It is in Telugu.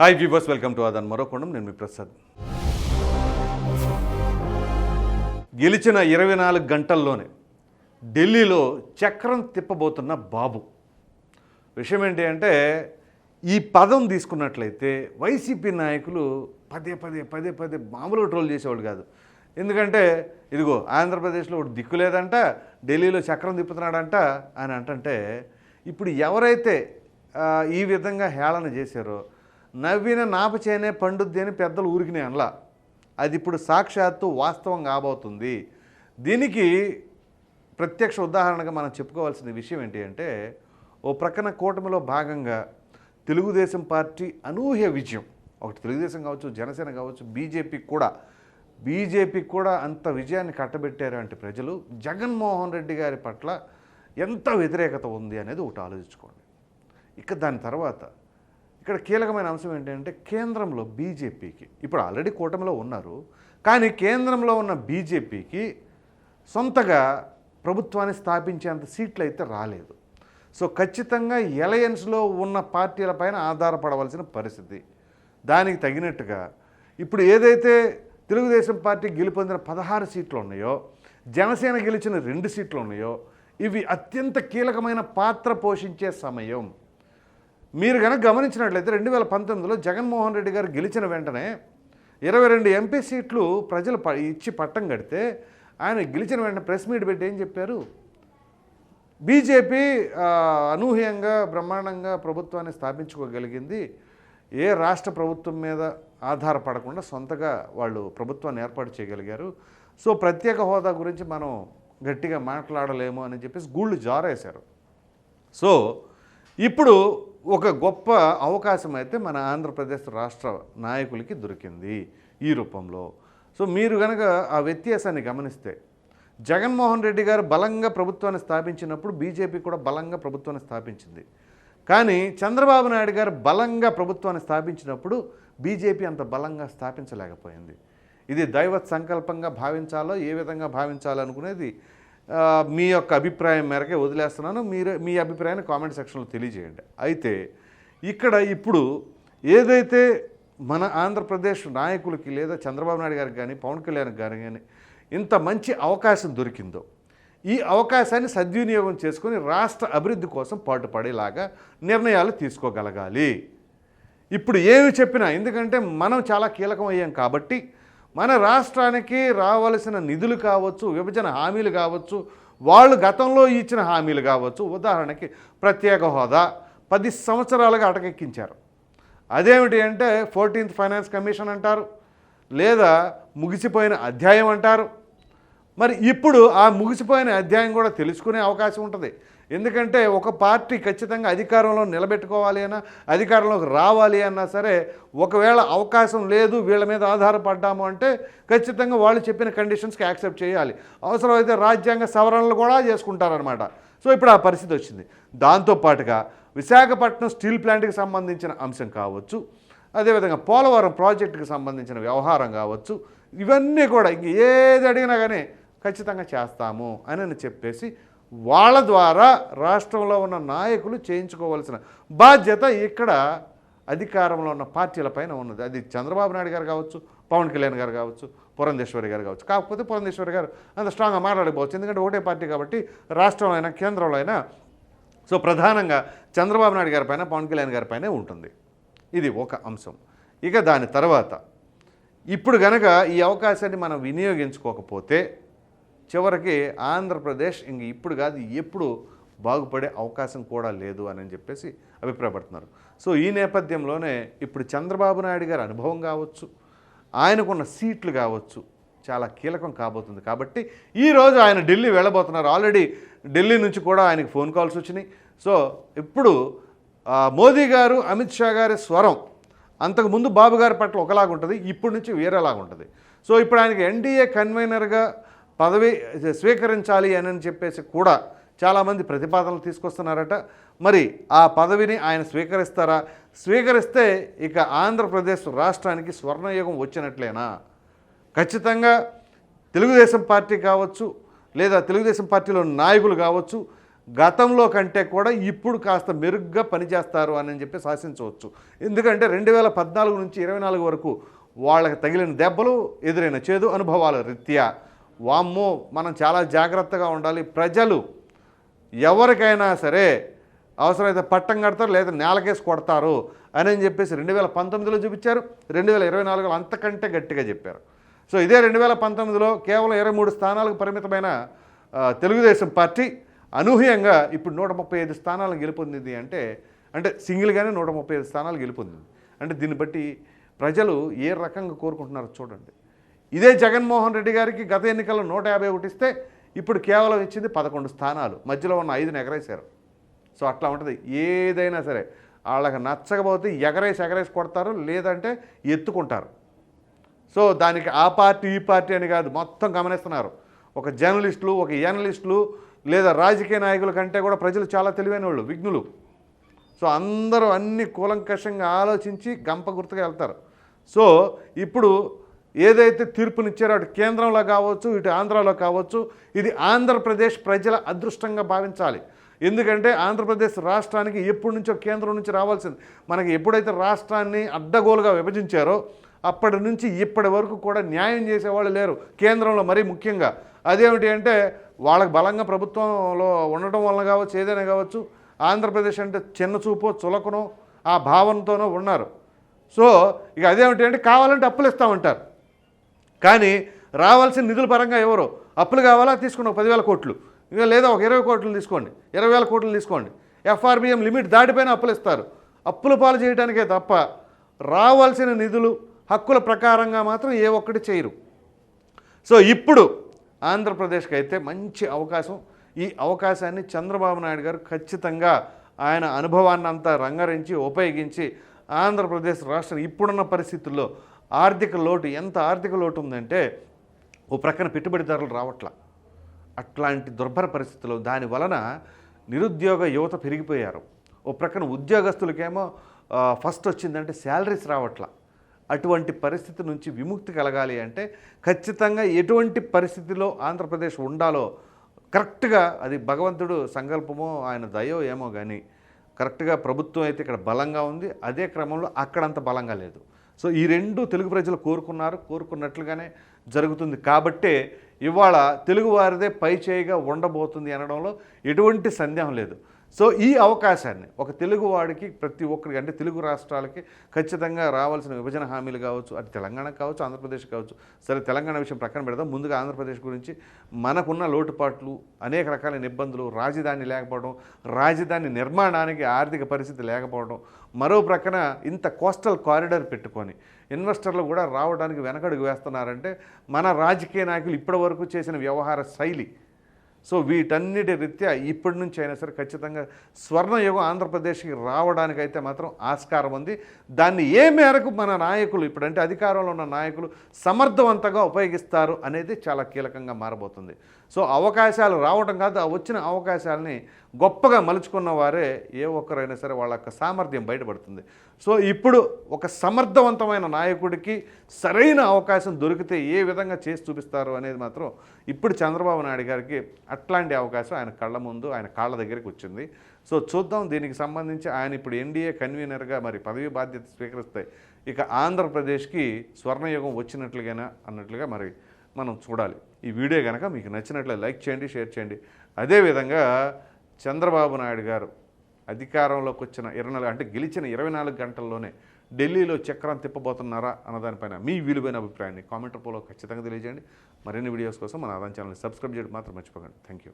హాయ్ వ్యూవర్స్ వెల్కమ్ టు అదన్ మరోకొండం నేను మీ ప్రసాద్ గెలిచిన ఇరవై నాలుగు గంటల్లోనే ఢిల్లీలో చక్రం తిప్పబోతున్న బాబు. విషయం ఏంటి అంటే ఈ పదం తీసుకున్నట్లయితే వైసీపీ నాయకులు పదే పదే పదే పదే మామూలుగా ట్రోల్ చేసేవాళ్ళు కాదు. ఎందుకంటే ఇదిగో ఆంధ్రప్రదేశ్లో ఒకటి దిక్కు లేదంట ఢిల్లీలో చక్రం తిప్పుతున్నాడంట అని అంటే ఇప్పుడు ఎవరైతే ఈ విధంగా హేళన చేశారో నవ్విన నాపచేనే పండుద్ది అని పెద్దలు ఊరికినే అనలా. అది ఇప్పుడు సాక్షాత్తు వాస్తవం కాబోతుంది. దీనికి ప్రత్యక్ష ఉదాహరణగా మనం చెప్పుకోవాల్సిన విషయం ఏంటి అంటే ఓ ప్రక్కన కూటమిలో భాగంగా తెలుగుదేశం పార్టీ అనూహ్య విజయం. ఒకటి తెలుగుదేశం కావచ్చు జనసేన కావచ్చు బీజేపీకి కూడా. బీజేపీకి కూడా అంత విజయాన్ని కట్టబెట్టారు అంటే ప్రజలు. జగన్మోహన్ రెడ్డి గారి పట్ల ఎంత వ్యతిరేకత ఉంది అనేది ఒకటి ఆలోచించుకోండి. ఇక దాని తర్వాత ఇక్కడ కీలకమైన అంశం ఏంటంటే కేంద్రంలో బీజేపీకి ఇప్పుడు ఆల్రెడీ కూటమిలో ఉన్నారు కానీ కేంద్రంలో ఉన్న బీజేపీకి సొంతగా ప్రభుత్వాన్ని స్థాపించేంత సీట్లు అయితే రాలేదు. సో ఖచ్చితంగా ఎలయన్స్లో ఉన్న పార్టీలపైన ఆధారపడవలసిన పరిస్థితి. దానికి తగినట్టుగా ఇప్పుడు ఏదైతే తెలుగుదేశం పార్టీ గెలుపొందిన పదహారు సీట్లు ఉన్నాయో జనసేన గెలిచిన రెండు సీట్లు ఉన్నాయో ఇవి అత్యంత కీలకమైన పాత్ర పోషించే సమయం. మీరు కనుక గమనించినట్లయితే రెండు వేల పంతొమ్మిదిలో జగన్మోహన్ రెడ్డి గారు గెలిచిన వెంటనే ఇరవై రెండు ఎంపీ సీట్లు ప్రజలు ప- ఇచ్చి పట్టం కడితే ఆయన గెలిచిన వెంటనే ప్రెస్ మీట్ పెట్టి ఏం చెప్పారు? బీజేపీ అనూహ్యంగా బ్రహ్మాండంగా ప్రభుత్వాన్ని స్థాపించుకోగలిగింది. ఏ రాష్ట్ర ప్రభుత్వం మీద ఆధారపడకుండా సొంతగా వాళ్ళు ప్రభుత్వాన్ని ఏర్పాటు చేయగలిగారు. సో ప్రత్యేక హోదా గురించి మనం గట్టిగా మాట్లాడలేము అని చెప్పేసి గూళ్ళు జారేశారు. సో ఇప్పుడు ఒక గొప్ప అవకాశం అయితే మన ఆంధ్రప్రదేశ్ రాష్ట్ర నాయకులకి దొరికింది ఈ రూపంలో. సో మీరు కనుక ఆ వ్యత్యాసాన్ని గమనిస్తే జగన్మోహన్ రెడ్డి గారు బలంగా ప్రభుత్వాన్ని స్థాపించినప్పుడు బీజేపీ కూడా బలంగా ప్రభుత్వాన్ని స్థాపించింది. కానీ చంద్రబాబు నాయుడు గారు బలంగా ప్రభుత్వాన్ని స్థాపించినప్పుడు బీజేపీ అంత బలంగా స్థాపించలేకపోయింది. ఇది దైవత్ సంకల్పంగా భావించాలో ఏ విధంగా భావించాలో అనుకునేది మీ యొక్క అభిప్రాయం మేరకే వదిలేస్తున్నాను. మీరు మీ అభిప్రాయాన్ని కామెంట్ సెక్షన్లో తెలియజేయండి. అయితే ఇక్కడ ఇప్పుడు ఏదైతే మన ఆంధ్రప్రదేశ్ నాయకులకి లేదా చంద్రబాబు నాయుడు గారికి కానీ పవన్ కళ్యాణ్ గారికి కానీ ఇంత మంచి అవకాశం దొరికిందో ఈ అవకాశాన్ని సద్వినియోగం చేసుకొని రాష్ట్ర అభివృద్ధి కోసం పాటుపడేలాగా నిర్ణయాలు తీసుకోగలగాలి. ఇప్పుడు ఏమి చెప్పినా ఎందుకంటే మనం చాలా కీలకం అయ్యాం కాబట్టి మన రాష్ట్రానికి రావలసిన నిధులు కావచ్చు విభజన హామీలు కావచ్చు వాళ్ళు గతంలో ఇచ్చిన హామీలు కావచ్చు. ఉదాహరణకి ప్రత్యేక హోదా పది సంవత్సరాలుగా అటకెక్కించారు. అదేమిటి అంటే ఫోర్టీన్త్ ఫైనాన్స్ కమిషన్ అంటారు లేదా ముగిసిపోయిన అధ్యాయం అంటారు. మరి ఇప్పుడు ఆ ముగిసిపోయిన అధ్యాయం కూడా తెలుసుకునే అవకాశం ఉంటుంది. ఎందుకంటే ఒక పార్టీ ఖచ్చితంగా అధికారంలో నిలబెట్టుకోవాలి అన్నా అధికారంలోకి రావాలి అన్నా సరే ఒకవేళ అవకాశం లేదు వీళ్ళ మీద ఆధారపడ్డాము అంటే ఖచ్చితంగా వాళ్ళు చెప్పిన కండిషన్స్కి యాక్సెప్ట్ చేయాలి. అవసరమైతే రాజ్యాంగ సవరణలు కూడా చేసుకుంటారనమాట సో ఇప్పుడు ఆ పరిస్థితి వచ్చింది. దాంతోపాటుగా విశాఖపట్నం స్టీల్ ప్లాంట్కి సంబంధించిన అంశం కావచ్చు అదేవిధంగా పోలవరం ప్రాజెక్టుకి సంబంధించిన వ్యవహారం కావచ్చు ఇవన్నీ కూడా ఇంక ఏది అడిగినా కానీ ఖచ్చితంగా చేస్తాము అని చెప్పేసి వాళ్ళ ద్వారా రాష్ట్రంలో ఉన్న నాయకులు చేయించుకోవాల్సిన బాధ్యత ఇక్కడ అధికారంలో ఉన్న పార్టీల పైన ఉన్నది. అది చంద్రబాబు నాయుడు గారు కావచ్చు పవన్ కళ్యాణ్ గారు కావచ్చు పురంధేశ్వరి గారు కావచ్చు. కాకపోతే పురంధేశ్వరి గారు అంత స్ట్రాంగ్గా మాట్లాడకపోవచ్చు. ఎందుకంటే ఒకటే పార్టీ కాబట్టి రాష్ట్రంలో అయినా కేంద్రంలో అయినా సో ప్రధానంగా చంద్రబాబు నాయుడు గారి పైన పవన్ కళ్యాణ్ గారి పైనే ఉంటుంది. ఇది ఒక అంశం. ఇక దాని తర్వాత ఇప్పుడు గనక ఈ అవకాశాన్ని మనం వినియోగించుకోకపోతే చివరికి ఆంధ్రప్రదేశ్ ఇంక ఇప్పుడు కాదు ఎప్పుడు బాగుపడే అవకాశం కూడా లేదు అని చెప్పేసి అభిప్రాయపడుతున్నారు. సో ఈ నేపథ్యంలోనే ఇప్పుడు చంద్రబాబు నాయుడు గారి అనుభవం కావచ్చు ఆయనకున్న సీట్లు కావచ్చు చాలా కీలకం కాబోతుంది. కాబట్టి ఈరోజు ఆయన ఢిల్లీ వెళ్ళబోతున్నారు. ఆల్రెడీ ఢిల్లీ నుంచి కూడా ఆయనకు ఫోన్ కాల్స్ వచ్చినాయి. సో ఇప్పుడు మోదీ గారు అమిత్ షా గారి స్వరం అంతకుముందు బాబు గారి పట్ల ఒకలాగా ఉంటుంది ఇప్పటి నుంచి వేరేలాగా ఉంటుంది సో ఇప్పుడు ఆయనకి ఎన్డీఏ కన్వీనర్గా పదవి స్వీకరించాలి అని చెప్పేసి కూడా చాలామంది ప్రతిపాదనలు తీసుకొస్తున్నారట. మరి ఆ పదవిని ఆయన స్వీకరిస్తారా? స్వీకరిస్తే ఇక ఆంధ్రప్రదేశ్ రాష్ట్రానికి స్వర్ణయుగం వచ్చినట్లేనా? ఖచ్చితంగా తెలుగుదేశం పార్టీ కావచ్చు లేదా తెలుగుదేశం పార్టీలో నాయకులు కావచ్చు గతంలో కంటే కూడా ఇప్పుడు కాస్త మెరుగ్గా పనిచేస్తారు అని చెప్పి శాసించవచ్చు. ఎందుకంటే రెండు వేల పద్నాలుగు నుంచి ఇరవై నాలుగు వరకు వాళ్ళకి తగిలిన దెబ్బలు ఎదురైన చేదు అనుభవాల రీత్యా వామ్మో మనం చాలా జాగ్రత్తగా ఉండాలి. ప్రజలు ఎవరికైనా సరే అవసరమైతే పట్టం కడతారు లేదా నేలకేసి కొడతారు అని అని చెప్పేసి రెండు వేల పంతొమ్మిదిలో చూపించారు. రెండు వేల ఇరవై నాలుగులో అంతకంటే గట్టిగా చెప్పారు. సో ఇదే రెండు వేల పంతొమ్మిదిలో కేవలం ఇరవై మూడు స్థానాలకు పరిమితమైన తెలుగుదేశం పార్టీ అనూహ్యంగా ఇప్పుడు నూట ముప్పై ఐదు స్థానాలు గెలుపొందింది అంటే అంటే సింగిల్గానే నూట ముప్పై ఐదు స్థానాలు గెలుపొందింది. అంటే దీన్ని బట్టి ప్రజలు ఏ రకంగా కోరుకుంటున్నారో చూడండి. ఇదే జగన్మోహన్ రెడ్డి గారికి గత ఎన్నికల్లో నూట యాభై ఒకటి ఇస్తే ఇప్పుడు కేవలం ఇచ్చింది పదకొండు స్థానాలు. మధ్యలో ఉన్న ఐదుని ఎగరేశారు. సో అట్లా ఉంటుంది. ఏదైనా సరే వాళ్ళకి నచ్చకపోతే ఎగరేసి ఎగరేసి కొడతారు లేదంటే ఎత్తుకుంటారు. సో దానికి ఆ పార్టీ ఈ పార్టీ అని కాదు మొత్తం గమనిస్తున్నారు. ఒక జర్నలిస్టులు ఒక ఎనలిస్టులు లేదా రాజకీయ నాయకుల కంటే కూడా ప్రజలు చాలా తెలివైన వాళ్ళు విఘ్నులు. సో అందరూ అన్ని కూలంకషంగా ఆలోచించి గంప గుర్తుగా వెళ్తారు. సో ఇప్పుడు ఏదైతే తీర్పునిచ్చారో అటు కేంద్రంలో కావచ్చు ఇటు ఆంధ్రాలో కావచ్చు ఇది ఆంధ్రప్రదేశ్ ప్రజల అదృష్టంగా భావించాలి. ఎందుకంటే ఆంధ్రప్రదేశ్ రాష్ట్రానికి ఎప్పటి నుంచో కేంద్రం నుంచి రావాల్సింది. మనకి ఎప్పుడైతే రాష్ట్రాన్ని అడ్డగోలుగా విభజించారో అప్పటి నుంచి ఇప్పటి వరకు కూడా న్యాయం చేసేవాళ్ళు లేరు. కేంద్రంలో మరీ ముఖ్యంగా. అదేమిటి అంటే వాళ్ళకి బలంగా ప్రభుత్వంలో ఉండటం వలన కావచ్చు ఏదైనా కావచ్చు ఆంధ్రప్రదేశ్ అంటే చిన్న చూపో చులకనో ఆ భావనతోనో ఉన్నారు. సో ఇక అదేమిటి అంటే కావాలంటే అప్పులు ఇస్తామంటారు. కానీ రావాల్సిన నిధుల పరంగా ఎవరు? అప్పులు కావాలా? తీసుకోండి ఒక పదివేల కోట్లు. ఇంకా లేదా ఒక ఇరవై కోట్లు తీసుకోండి. ఇరవై వేల కోట్లు తీసుకోండి. ఎఫ్ఆర్బిఎం లిమిట్ దాటిపోయిన అప్పులు ఇస్తారు. అప్పుల పాలు చేయడానికే తప్ప రావాల్సిన నిధులు హక్కుల ప్రకారంగా మాత్రం ఏ ఒక్కటి చేయరు. సో ఇప్పుడు ఆంధ్రప్రదేశ్కి అయితే మంచి అవకాశం. ఈ అవకాశాన్ని చంద్రబాబు నాయుడు గారు ఖచ్చితంగా ఆయన అనుభవాన్నంతా రంగరించి ఉపయోగించి ఆంధ్రప్రదేశ్ రాష్ట్రం ఇప్పుడున్న పరిస్థితుల్లో ఆర్థిక లోటు ఎంత ఆర్థిక లోటు ఉందంటే ఓ ప్రక్కన పెట్టుబడిదారులు రావట్లా. అట్లాంటి దుర్భర పరిస్థితుల్లో దాని వలన నిరుద్యోగ యువత పెరిగిపోయారు. ఓ ప్రక్కన ఉద్యోగస్తులకేమో ఫస్ట్ వచ్చిందంటే శాలరీస్ రావట్లా. అటువంటి పరిస్థితి నుంచి విముక్తి కలగాలి అంటే ఖచ్చితంగా ఎటువంటి పరిస్థితిలో ఆంధ్రప్రదేశ్ ఉండాలో కరెక్ట్గా అది భగవంతుడు సంకల్పమో ఆయన దయో ఏమో కానీ కరెక్ట్గా ప్రభుత్వం అయితే ఇక్కడ బలంగా ఉంది. అదే క్రమంలో అక్కడంత బలంగా లేదు. సో ఈ రెండు తెలుగు ప్రజలు కోరుకున్నారు కోరుకున్నట్లుగానే జరుగుతుంది. కాబట్టే ఇవాళ తెలుగువారిదే పై చేయిగా ఉండబోతుంది అనడంలో ఎటువంటి సందేహం లేదు. సో ఈ అవకాశాన్ని ఒక తెలుగువాడికి ప్రతి ఒక్కరికి అంటే తెలుగు రాష్ట్రాలకి ఖచ్చితంగా రావాల్సిన విభజన హామీలు కావచ్చు అటు తెలంగాణ కావచ్చు ఆంధ్రప్రదేశ్ కావచ్చు. సరే తెలంగాణ విషయం ప్రక్కన పెడదాం. ముందుగా ఆంధ్రప్రదేశ్ గురించి మనకున్న లోటుపాట్లు అనేక రకాలైన ఇబ్బందులు రాజధాని లేకపోవడం రాజధాని నిర్మాణానికి ఆర్థిక పరిస్థితి లేకపోవడం మరో ప్రక్కన ఇంత కోస్టల్ కారిడార్ పెట్టుకొని ఇన్వెస్టర్లు కూడా రావడానికి వెనకడుగు వేస్తున్నారంటే మన రాజకీయ నాయకులు ఇప్పటి వరకు చేసిన వ్యవహార శైలి సో వీటన్నిటి రీత్యా ఇప్పటి నుంచి అయినా సరే ఖచ్చితంగా స్వర్ణయుగం ఆంధ్రప్రదేశ్కి రావడానికైతే మాత్రం ఆస్కారం ఉంది. దాన్ని ఏ మేరకు మన నాయకులు ఇప్పుడంటే అధికారంలో ఉన్న నాయకులు సమర్థవంతంగా ఉపయోగిస్తారు అనేది చాలా కీలకంగా మారబోతుంది. సో అవకాశాలు రావడం కాదు ఆ వచ్చిన అవకాశాలని గొప్పగా మలుచుకున్న వారే ఏ ఒక్కరైనా సరే వాళ్ళ యొక్క సామర్థ్యం బయటపడుతుంది. సో ఇప్పుడు ఒక సమర్థవంతమైన నాయకుడికి సరైన అవకాశం దొరికితే ఏ విధంగా చేసి చూపిస్తారు అనేది మాత్రం ఇప్పుడు చంద్రబాబు నాయుడు గారికి అట్లాంటి అవకాశం ఆయన కళ్ళ ముందు ఆయన కాళ్ళ దగ్గరికి వచ్చింది. సో చూద్దాం దీనికి సంబంధించి ఆయన ఇప్పుడు ఎన్డీఏ కన్వీనర్గా మరి పదవి బాధ్యత స్వీకరిస్తే ఇక ఆంధ్రప్రదేశ్కి స్వర్ణయుగం వచ్చినట్లుగానా అన్నట్లుగా మరి మనం చూడాలి. ఈ వీడియో కనుక మీకు నచ్చినట్లే లైక్ చేయండి షేర్ చేయండి. అదేవిధంగా చంద్రబాబు నాయుడు గారు అధికారంలోకి వచ్చిన ఇరవై నాలుగు అంటే గెలిచిన ఇరవై నాలుగు గంటల్లోనే ఢిల్లీలో చక్రం తిప్పబోతున్నారా అన్న దానిపైన మీ విలువైన అభిప్రాయాన్ని కామెంట్ రూపంలో ఖచ్చితంగా తెలియజేయండి. మరిన్ని వీడియోస్ కోసం మన ఆదాయం ఛానల్ని సబ్స్క్రైబ్ చేయడం మాత్రం మర్చిపోకండి. Thank you